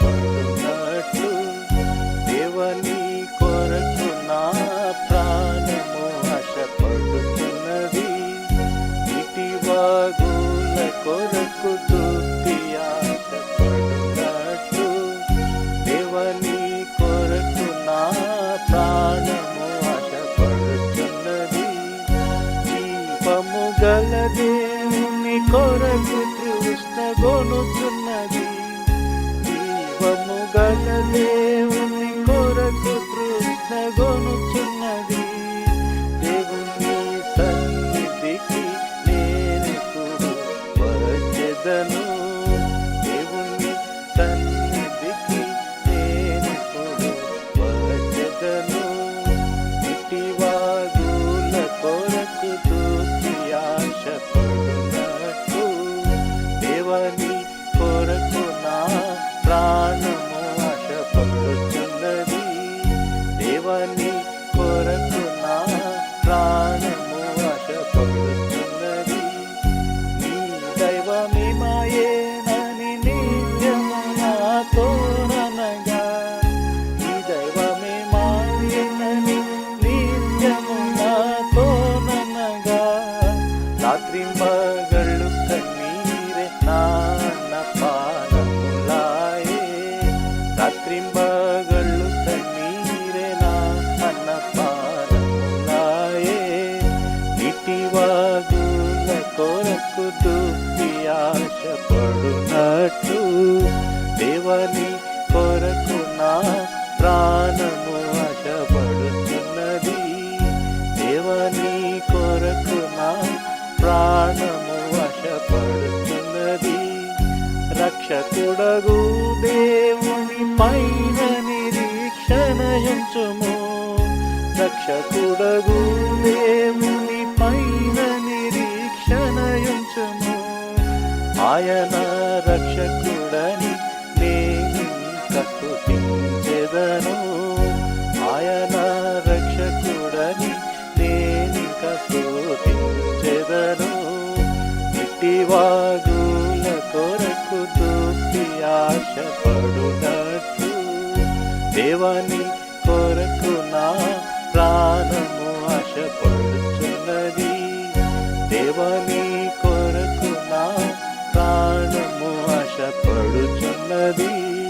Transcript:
పడుతున్నట్లు దేవని కొరకు నా ప్రాణము ఆశపడుతున్నది. ఇటీవాగుల కొరకు దుఃఖి ఆశపడుతున్నట్లు దేవని కొరకు నా ప్రాణము ఆశపడుతున్నది. జీవము గల దేవుని కొరకు తృష్ణగొనుచున్నది దీపము గల దేవుని కొరకు తృష్ణగొనుచున్నది గొనుచున్నది. ఆశపడునట్లు దేవని కొరకు నా ప్రాణము ఆశపడుతున్నది దేవని కొరకు నా ప్రాణము ఆశపడుతున్నది రక్షకుడగు దేవుని పైన నిరీక్షణ ఎంచుము. రక్షకుడగు దేవుని పైన నిరీక్షణ ఎంచుము. ఆయన రక్షకుడని నేనింక స్తుతించెదను ఆయన రక్షకుడని నేనింక స్తుతించెదను ఇటివాగుల కొరకు దూపి ఆశపడునట్టు దేవని కొరకు నా ప్రాణము ఆశపడుచున్నది. దేవని ఉన్నది